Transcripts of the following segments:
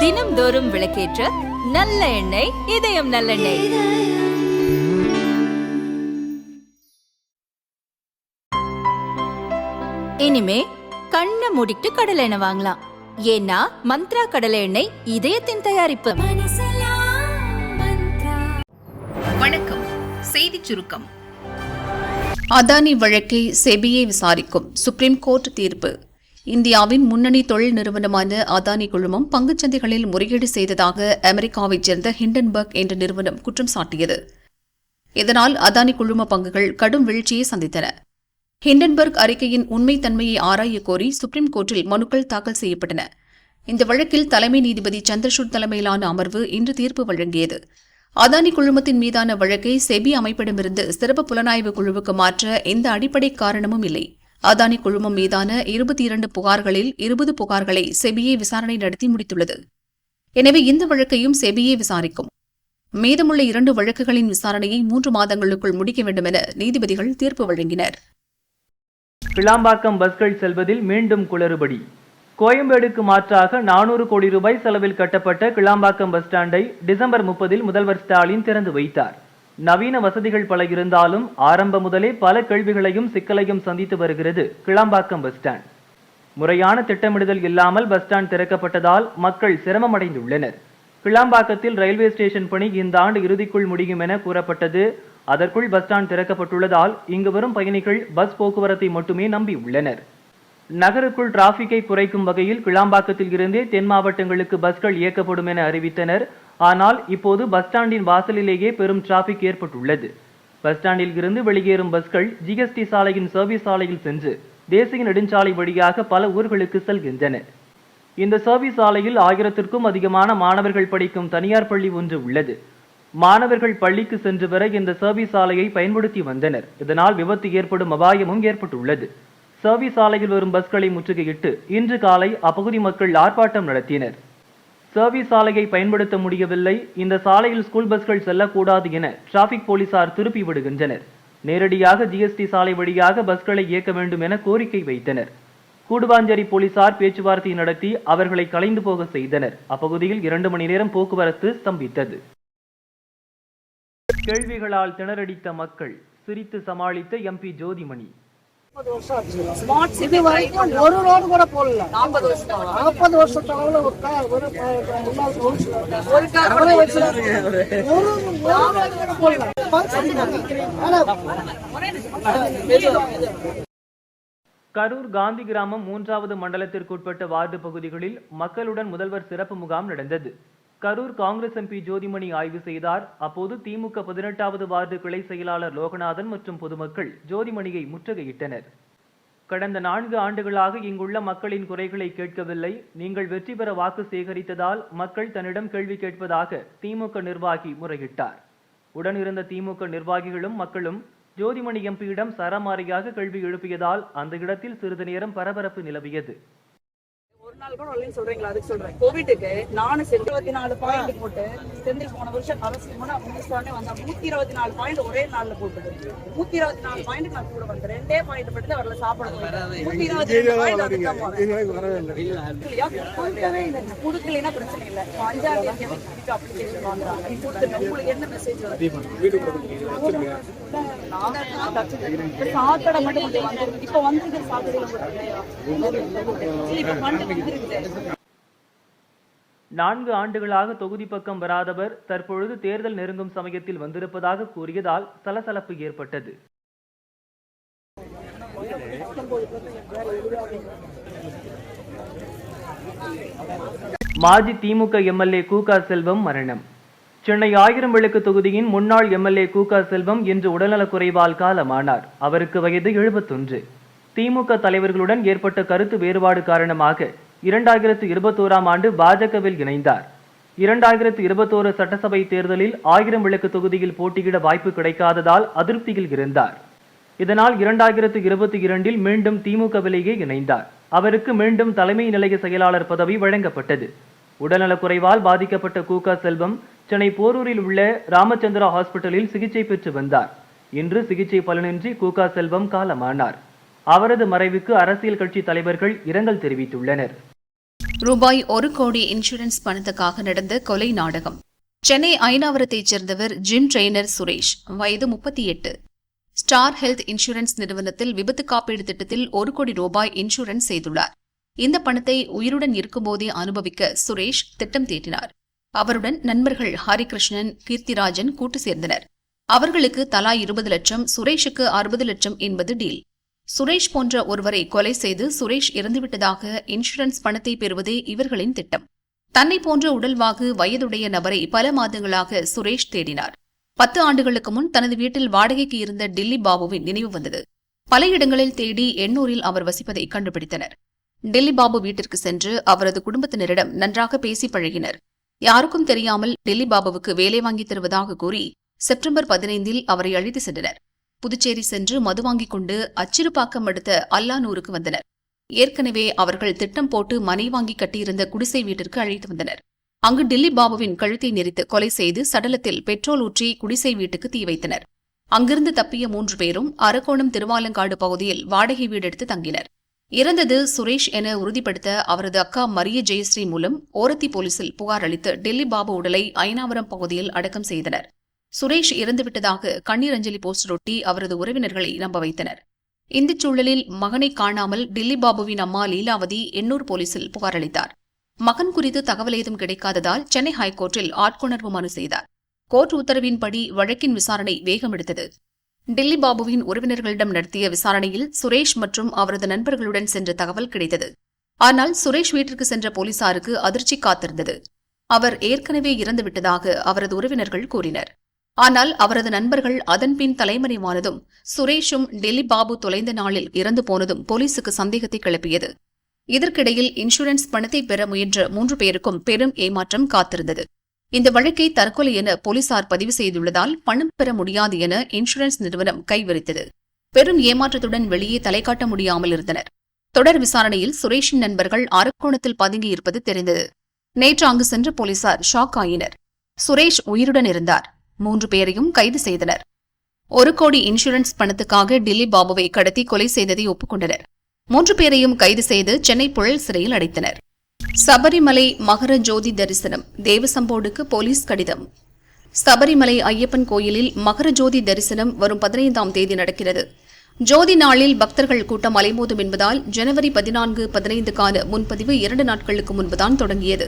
தினம்தோறும் விளக்கேற்ற நல்ல எண்ணெய் இதயம் நல்லெண்ணெய். இனிமே கண்ணை மூடிட்டு கடலை எண்ணெய் வாங்கலாம். ஏன்னா மந்த்ரா கடலை எண்ணெய் இதயத்தின் தயாரிப்பு. வணக்கம். செய்திச் சுருக்கம். அதானி வழக்கை செபியை விசாரிக்கும் சுப்ரீம் கோர்ட் தீர்ப்பு. இந்தியாவின் முன்னணி தொழில் நிறுவனமான அதானி குழுமம் பங்குச்சந்தைகளில் முறையீடு செய்ததாக அமெரிக்காவைச் சேர்ந்த ஹிண்டன்பர்க் என்ற நிறுவனம் குற்றம் சாட்டியது. இதனால் அதானி குழும பங்குகள் கடும் வீழ்ச்சியை சந்தித்தன. ஹிண்டன்பர்க் அறிக்கையின் உண்மைத்தன்மையை ஆராயக் கோரி சுப்ரீம் கோர்ட்டில் மனுக்கள் தாக்கல் செய்யப்பட்டன. இந்த வழக்கில் தலைமை நீதிபதி சந்திரசூட் தலைமையிலான அமர்வு இன்று தீர்ப்பு வழங்கியது. அதானி குழுமத்தின் மீதான வழக்கை செபி அமைப்பிடமிருந்து சிறப்பு புலனாய்வு குழுவுக்கு மாற்ற எந்த அடிப்படை காரணமும் இல்லை. அதானி குழுமம் மீதான இருபத்தி இரண்டு புகார்களில் இருபது புகார்களை செபியே விசாரணை நடத்தி முடித்துள்ளது. எனவே இந்த வழக்கையும் செபியே விசாரிக்கும். மீதமுள்ள இரண்டு வழக்குகளின் விசாரணையை மூன்று மாதங்களுக்குள் முடிக்க வேண்டும் என நீதிபதிகள் தீர்ப்பு வழங்கினர். கிளாம்பாக்கம் பஸ்கள் செல்வதில் மீண்டும் குளறுபடி. கோயம்பேடுக்கு மாற்றாக நானூறு கோடி ரூபாய் செலவில் கட்டப்பட்ட கிளாம்பாக்கம் பஸ் ஸ்டாண்டை டிசம்பர் முப்பதில் முதல்வர் ஸ்டாலின் திறந்து வைத்தார். நவீன வசதிகள் பல இருந்தாலும் ஆரம்ப முதலே பல கேள்விகளையும் சிக்கலையும் சந்தித்து வருகிறது. Kilambakkam bus stand. முறையான திட்டமிடுதல் இல்லாமல் பஸ் ஸ்டாண்ட் திறக்கப்பட்டதால் மக்கள் சிரமமடைந்துள்ளனர். கிளாம்பாக்கத்தில் ரயில்வே ஸ்டேஷன் பணி இந்த ஆண்டு இறுதிக்குள் முடியும் என கூறப்பட்டது. அதற்குள் பஸ் ஸ்டாண்ட் திறக்கப்பட்டுள்ளதால் இங்கு வரும் பயணிகள் பஸ் போக்குவரத்தை மட்டுமே நம்பியுள்ளனர் நகருக்குள் டிராபிக்கை குறைக்கும் வகையில் கிளாம்பாக்கத்தில் இருந்தே தென் மாவட்டங்களுக்கு பஸ்கள் இயக்கப்படும் என அறிவித்தனர். ஆனால் இப்போது பஸ் ஸ்டாண்டின் வாசலிலேயே பெரும் டிராபிக் ஏற்பட்டுள்ளது. பஸ் ஸ்டாண்டில் இருந்து வெளியேறும் பஸ்கள் ஜிஎஸ்டி சாலையின் சர்வீஸ் சாலையில் சென்று தேசிய நெடுஞ்சாலை வழியாக பல ஊர்களுக்கு செல்கின்றன. இந்த சர்வீஸ் சாலையில் ஆயிரத்திற்கும் அதிகமான மாணவர்கள் படிக்கும் தனியார் பள்ளி ஒன்று உள்ளது. மாணவர்கள் பள்ளிக்கு சென்று வர இந்த சர்வீஸ் சாலையை பயன்படுத்தி வந்தனர். இதனால் விபத்து ஏற்படும் அபாயமும் ஏற்பட்டுள்ளது. சர்வீஸ் சாலையில் வரும் பஸ்களை முற்றுகையிட்டு இன்று காலை அப்பகுதி மக்கள் ஆர்ப்பாட்டம் நடத்தினர். சர்வீஸ் சாலையை பயன்படுத்த முடியவில்லை. இந்த சாலையில் ஸ்கூல் பஸ்கள் செல்லக்கூடாது என டிராபிக் போலீசார் திருப்பி விடுகின்றனர். நேரடியாக ஜிஎஸ்டி சாலை வழியாக பஸ்களை இயக்க வேண்டும் என கோரிக்கை வைத்தனர். கூடுவாஞ்சேரி போலீசார் பேச்சுவார்த்தை நடத்தி அவர்களை கலைந்து போக செய்தனர். அப்பகுதியில் இரண்டு மணி நேரம் போக்குவரத்து ஸ்தம்பித்தது. கேள்விகளால் திணறடித்த மக்கள் சிரித்து சமாளித்த எம்பி ஜோதிமணி. ஸ்மார்ட் சிட்டி வரைக்கும் ஒரு ரோடு கூட போடல நாற்பது வருஷம் நாற்பது ஒரு ஒரு ஒரு போடல கரூர் காந்தி கிராமம் மூன்றாவது மண்டலத்திற்குட்பட்ட வார்டு பகுதிகளில் மக்களுடன் முதல்வர் சிறப்பு முகாம் நடந்தது கரூர் காங்கிரஸ் எம்பி ஜோதிமணி ஆய்வு செய்தார். அப்போது திமுக பதினெட்டாவது வார்டு கிளை செயலாளர் லோகநாதன் மற்றும் பொதுமக்கள் ஜோதிமணியை முற்றுகையிட்டனர். கடந்த நான்கு ஆண்டுகளாக இங்குள்ள மக்களின் குறைகளை கேட்கவில்லை. நீங்கள் வெற்றி பெற வாக்கு சேகரித்ததால் மக்கள் தன்னிடம் கேள்வி கேட்பதாக திமுக நிர்வாகி முறையிட்டார். உடனிருந்த திமுக நிர்வாகிகளும் மக்களும் ஜோதிமணி எம்பியிடம் சரமாரியாக கேள்வி எழுப்பியதால் அந்த இடத்தில் சிறிது நேரம் பரபரப்பு நிலவியது. நாள் கூட வரலன்னு சொல்றீங்களா அதுக்கு சொல்றேன் கோவிட்டுக்கு நானு இருபத்தி நாலு பாயிண்ட் போட்டு செந்தில் போன வருஷம் அரசு முன்னா மினிஸ்டர்னே வந்தா நூத்தி இருபத்தி நாலு பாயிண்ட் ஒரே நாள்ல போட்டுது நூத்தி இருபத்தி நாலு பாயிண்ட் நான் கூட வந்தேன் ரெண்டே பாயிண்ட் மட்டும் வரல சாப்பிட. நூத்தி இருபத்தி பாயிண்ட். கொடுக்கலைன்னா பிரச்சனை இல்லை அஞ்சாம் தேதி வாங்குறாங்க. உங்களுக்கு என்ன message வருது? சாக்கடை மட்டும். இப்ப சாக்கடையில ஒரு இல்லையா? சரி, இப்ப. நான்கு ஆண்டுகளாக தொகுதி பக்கம் வராதவர் தற்பொழுது தேர்தல் நெருங்கும் சமயத்தில் வந்திருப்பதாக கூறியதால் சலசலப்பு ஏற்பட்டது. மாஜி திமுக எம்எல்ஏ கூகா செல்வம் மரணம். சென்னை ஆயிரம் விளக்கு தொகுதியின் முன்னாள் எம்எல்ஏ கூகா செல்வம் இன்று உடல்நலக்குறைவால் காலமானார். அவருக்கு வயது எழுபத்தொன்று. திமுக தலைவர்களுடன் ஏற்பட்ட கருத்து வேறுபாடு காரணமாக இரண்டாயிரத்து இருபத்தோராம் ஆண்டு பாஜகவில் இணைந்தார். இரண்டாயிரத்து இருபத்தோரு சட்டசபை தேர்தலில் ஆயிரம் விளக்கு தொகுதியில் போட்டியிட வாய்ப்பு கிடைக்காததால் அதிருப்தியில் இருந்தார். இதனால் இரண்டாயிரத்து இருபத்தி இரண்டில் மீண்டும் திமுகவிலேயே இணைந்தார். அவருக்கு மீண்டும் தலைமை நிலைய செயலாளர் பதவி வழங்கப்பட்டது. உடல்நலக்குறைவால் பாதிக்கப்பட்ட கூகா செல்வம் சென்னை போரூரில் உள்ள ராமச்சந்திரா ஹாஸ்பிட்டலில் சிகிச்சை பெற்று வந்தார். இன்று சிகிச்சை பலனின்றி கூகா செல்வம் காலமானார். அவரது மறைவுக்கு அரசியல் கட்சி தலைவர்கள் இரங்கல் தெரிவித்துள்ளனர். ரூபாய் ஒரு கோடி இன்சூரன்ஸ் பணத்துக்காக நடந்த கொலை நாடகம். சென்னை ஐனாவரத்தைச் சேர்ந்தவர் ஜிம் ட்ரெய்னர் சுரேஷ் வயது முப்பத்தி எட்டு. ஸ்டார் ஹெல்த் இன்சூரன்ஸ் நிறுவனத்தில் விபத்து காப்பீடு திட்டத்தில் ஒரு கோடி ரூபாய் இன்சூரன்ஸ் செய்துள்ளார். இந்த பணத்தை உயிருடன் இருக்கும்போதே அனுபவிக்க சுரேஷ் திட்டம் தீட்டினார். அவருடன் நண்பர்கள் ஹரிகிருஷ்ணன் கீர்த்திராஜன் கூட்டு சேர்ந்தனர். அவர்களுக்கு தலா இருபது லட்சம் சுரேஷுக்கு அறுபது லட்சம் என்பது டீல். சுரேஷ் போன்ற ஒருவரை கொலை செய்து சுரேஷ் இறந்துவிட்டதாக இன்சூரன்ஸ் பணத்தை பெறுவதே இவர்களின் திட்டம். தன்னை போன்ற உடல்வாகு வயதுடைய நபரை பல மாதங்களாக சுரேஷ் தேடினார். பத்து ஆண்டுகளுக்கு முன் தனது வீட்டில் வாடகைக்கு இருந்த டில்லி பாபுவின் நினைவு வந்தது. பல இடங்களில் தேடி எண்ணூரில் அவர் வசிப்பதை கண்டுபிடித்தனர். டெல்லி பாபு வீட்டிற்கு சென்று அவரது குடும்பத்தினரிடம் நன்றாக பேசி பழகினர். யாருக்கும் தெரியாமல் டெல்லி பாபுவுக்கு வேலை வாங்கித் தருவதாக கூறி செப்டம்பர் பதினைந்தில் அவரை அழைத்து சென்றனர். புதுச்சேரி சென்று மது வாங்கிக் கொண்டு அச்சிறுபாக்கம் அடுத்த அல்லானூருக்கு வந்தனர். ஏற்கனவே அவர்கள் திட்டம் போட்டு மனை வாங்கி கட்டியிருந்த குடிசை வீட்டிற்கு அழைத்து வந்தனர். அங்கு டில்லி பாபுவின் கழுத்தை நெரித்து கொலை செய்து சடலத்தில் பெட்ரோல் ஊற்றி குடிசை வீட்டுக்கு தீ வைத்தனர். அங்கிருந்து தப்பிய மூன்று பேரும் அரக்கோணம் திருவாலங்காடு பகுதியில் வாடகை வீடு எடுத்து தங்கினர். இறந்தது சுரேஷ் என உறுதிப்படுத்த அவரது அக்கா மரிய ஜெயஸ்ரீ மூலம் ஓரத்தி போலீசில் புகார் அளித்து டெல்லி பாபு உடலை ஐனாவரம் பகுதியில் அடக்கம் செய்தனர். சுரேஷ் இறந்துவிட்டதாக கண்ணீர் அஞ்சலி போஸ்டர் ஒட்டி அவரது உறவினர்களை நம்ப வைத்தனர். இந்தச் சூழலில் மகனை காணாமல் டில்லி பாபுவின் அம்மா லீலாவதி எண்ணூர் போலீசில் புகார் அளித்தார். மகன் குறித்து தகவல் ஏதும் கிடைக்காததால் சென்னை ஹைகோர்ட்டில் ஆட்கொணர்வு மனு செய்தார். கோர்ட் உத்தரவின்படி வழக்கின் விசாரணை வேகமெடுத்தது டில்லி பாபுவின் உறவினர்களிடம் நடத்திய விசாரணையில் சுரேஷ் மற்றும் அவரது நண்பர்களுடன் சென்ற தகவல் கிடைத்தது. ஆனால் சுரேஷ் வீட்டிற்கு சென்ற போலீசாருக்கு அதிர்ச்சி காத்திருந்தது. அவர் ஏற்கனவே இறந்துவிட்டதாக அவரது உறவினர்கள் கூறினர். ஆனால் அவரது நண்பர்கள் அதன்பின் தலைமறைவானதும் சுரேஷும் டெல்லி பாபு தொலைந்த நாளில் இறந்து போனதும் போலீசுக்கு சந்தேகத்தை கிளப்பியது. இதற்கிடையில் இன்சூரன்ஸ் பணத்தை பெற முயன்ற மூன்று பேருக்கும் பெரும் ஏமாற்றம் காத்திருந்தது. இந்த வழக்கை தற்கொலை என போலீசார் பதிவு செய்துள்ளதால் பணம் பெற முடியாது என இன்சூரன்ஸ் நிறுவனம் கைவிரித்தது. பெரும் ஏமாற்றத்துடன் வெளியே தலை காட்ட முடியாமல் இருந்தனர். தொடர் விசாரணையில் சுரேஷின் நண்பர்கள் அரக்கோணத்தில் பதுங்கியிருப்பது தெரிந்தது. நேற்று அங்கு சென்ற போலீசார் ஷாக் ஆயினர். சுரேஷ் உயிருடன் இருந்தார். மூன்று பேரையும் கைது செய்தனர். ஒரு கோடி இன்சூரன்ஸ் பணத்துக்காக டில்லி பாபுவை கடத்தி கொலை செய்ததை ஒப்புக்கொண்டனர். மூன்று பேரையும் கைது செய்து சென்னை புழல் சிறையில் அடைத்தனர். சபரிமலை மகர ஜோதி தரிசனம் தேவசம்போர்டுக்கு போலீஸ் கடிதம். சபரிமலை ஐயப்பன் கோயிலில் மகர ஜோதி தரிசனம் வரும் பதினைந்தாம் தேதி நடக்கிறது. ஜோதி நாளில் பக்தர்கள் கூட்டம் அலைமோதும் என்பதால் ஜனவரி பதினான்கு பதினைந்துக்கான முன்பதிவு இரண்டு நாட்களுக்கு முன்புதான் தொடங்கியது.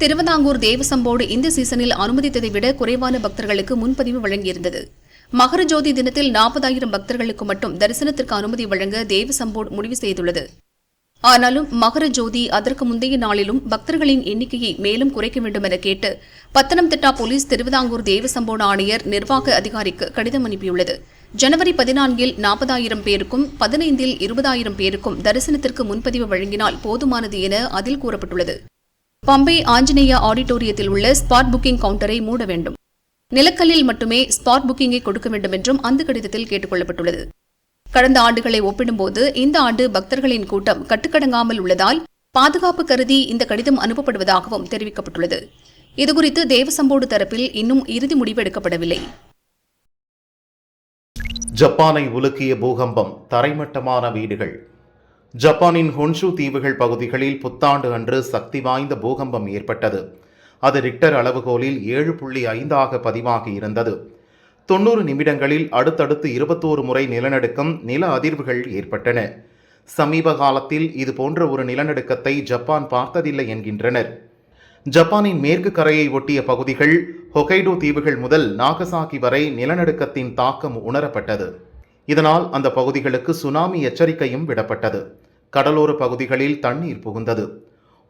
திருவிதாங்கூர் தேவசம்போடு இந்த சீசனில் அனுமதித்ததை விட குறைவான பக்தர்களுக்கு முன்பதிவு வழங்கியிருந்தது. மகர ஜோதி தினத்தில் நாற்பதாயிரம் பக்தர்களுக்கு மட்டும் தரிசனத்திற்கு அனுமதி வழங்க தேவசம்போடு முடிவு செய்துள்ளது. ஆனாலும் மகர ஜோதி அதற்கு முந்தைய நாளிலும் பக்தர்களின் எண்ணிக்கையை மேலும் குறைக்க வேண்டும் என கேட்டு பத்தனம்திட்டா போலீஸ் திருவிதாங்கூர் தேவசம்போடு ஆணையர் நிர்வாக அதிகாரிக்கு கடிதம் அனுப்பியுள்ளது. ஜனவரி பதினான்கில் நாற்பதாயிரம் பேருக்கும் பதினைந்தில் இருபதாயிரம் பேருக்கும் தரிசனத்திற்கு முன்பதிவு வழங்கினால் போதுமானது என அதில் கூறப்பட்டுள்ளது. பம்பை ஆஞ்சநேயா ஆடிட்டோரியத்தில் உள்ள ஸ்பாட் புக்கிங் கவுண்டரை மூட வேண்டும். நிலக்கல்லில் மட்டுமே ஸ்பாட் புக்கிங்கை கொடுக்க வேண்டும் என்றும் அந்த கடிதத்தில் கேட்டுக் கொள்ளப்பட்டுள்ளது கடந்த ஆண்டுகளை ஒப்பிடும்போது இந்த ஆண்டு பக்தர்களின் கூட்டம் கட்டுக்கடங்காமல் உள்ளதால் பாதுகாப்பு கருதி இந்த கடிதம் அனுப்பப்படுவதாகவும் தெரிவிக்கப்பட்டுள்ளது. இதுகுறித்து தேவசம்போடு தரப்பில் இன்னும் இறுதி முடிவு எடுக்கப்படவில்லை. ஜப்பானை உலுக்கிய பூகம்பம் தரைமட்டமான வீடுகள். ஜப்பானின் ஹொன்ஷு தீவுகள் பகுதிகளில் புத்தாண்டு அன்று சக்தி வாய்ந்த பூகம்பம் ஏற்பட்டது. அது ரிக்டர் அளவுகோலில் ஏழு புள்ளி ஐந்தாக பதிவாகி இருந்தது. தொண்ணூறு நிமிடங்களில் அடுத்தடுத்து இருபத்தோரு முறை நிலநடுக்கம் நில அதிர்வுகள் ஏற்பட்டன. சமீப காலத்தில் இது போன்ற ஒரு நிலநடுக்கத்தை ஜப்பான் பார்த்ததில்லை என்கின்றனர். ஜப்பானின் மேற்கு கரையை ஒட்டிய பகுதிகள் ஹொகைடோ தீவுகள் முதல் நாகசாகி வரை நிலநடுக்கத்தின் தாக்கம் உணரப்பட்டது. இதனால் அந்த பகுதிகளுக்கு சுனாமி எச்சரிக்கையும் விடப்பட்டது. கடலோர பகுதிகளில் தண்ணீர் புகுந்தது.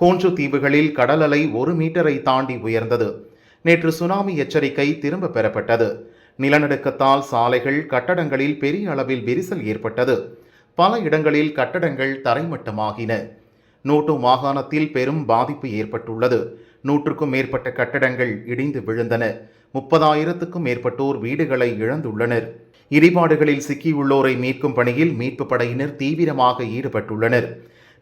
ஹோன்ஷு தீவுகளில் கடல் அலை ஒரு மீட்டரை தாண்டி உயர்ந்தது. நேற்று சுனாமி எச்சரிக்கை திரும்ப பெறப்பட்டது. நிலநடுக்கத்தால் சாலைகள் கட்டடங்களில் பெரிய அளவில் விரிசல் ஏற்பட்டது. பல இடங்களில் கட்டடங்கள் தரைமட்டமாகின. நோட்டோ மாகாணத்தில் பெரும் பாதிப்பு ஏற்பட்டுள்ளது. நூற்றுக்கும் மேற்பட்ட கட்டடங்கள் இடிந்து விழுந்தன. முப்பதாயிரத்துக்கும் மேற்பட்டோர் வீடுகளை இழந்துள்ளனர். இடிபாடுகளில் சிக்கியுள்ளோரை மீட்கும் பணியில் மீட்புப் படையினர் தீவிரமாக ஈடுபட்டுள்ளனர்.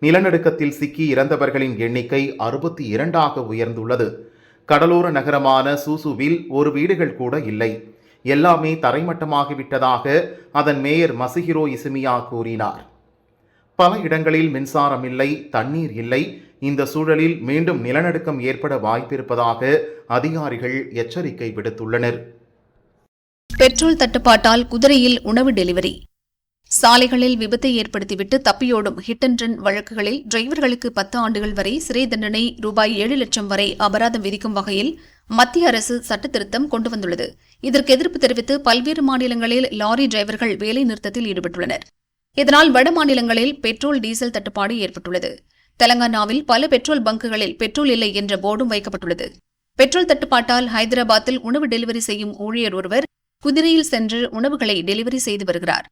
நிலநடுக்கத்தில் சிக்கி இறந்தவர்களின் எண்ணிக்கை அறுபத்தி இரண்டாக உயர்ந்துள்ளது. கடலோர நகரமான சூசுவில் ஒரு வீடுகள் கூட இல்லை. எல்லாமே தரைமட்டமாகிவிட்டதாக அதன் மேயர் மசுஹிரோ இசுமியா கூறினார். பல இடங்களில் மின்சாரம் இல்லை தண்ணீர் இல்லை. இந்த சூழலில் மீண்டும் நிலநடுக்கம் ஏற்பட வாய்ப்பிருப்பதாக அதிகாரிகள் எச்சரிக்கை விடுத்துள்ளனர். பெட்ரோல் தட்டுப்பாட்டால் குதிரையில் உணவு டெலிவரி. சாலைகளில் விபத்தை ஏற்படுத்திவிட்டு தப்பியோடும் ஹிட் அண்ட் ரன் வழக்குகளில் டிரைவர்களுக்கு பத்து ஆண்டுகள் வரை சிறை தண்டனை ரூபாய் ஏழு லட்சம் வரை அபராதம் விதிக்கும் வகையில் மத்திய அரசு சட்டத்திருத்தம் கொண்டு வந்துள்ளது. இதற்கு எதிர்ப்பு தெரிவித்து பல்வேறு மாநிலங்களில் லாரி டிரைவர்கள் வேலை நிறுத்தத்தில் ஈடுபட்டுள்ளனர். இதனால் வட மாநிலங்களில் பெட்ரோல் டீசல் தட்டுப்பாடு ஏற்பட்டுள்ளது. தெலங்கானாவில் பல பெட்ரோல் பங்குகளில் பெட்ரோல் இல்லை என்ற போர்டும் வைக்கப்பட்டுள்ளது. பெட்ரோல் தட்டுப்பாட்டால் ஹைதராபாத்தில் உணவு டெலிவரி செய்யும் ஊழியர் ஒருவர் குதிரையில் சென்று உணவுகளை டெலிவரி செய்து வருகிறார்.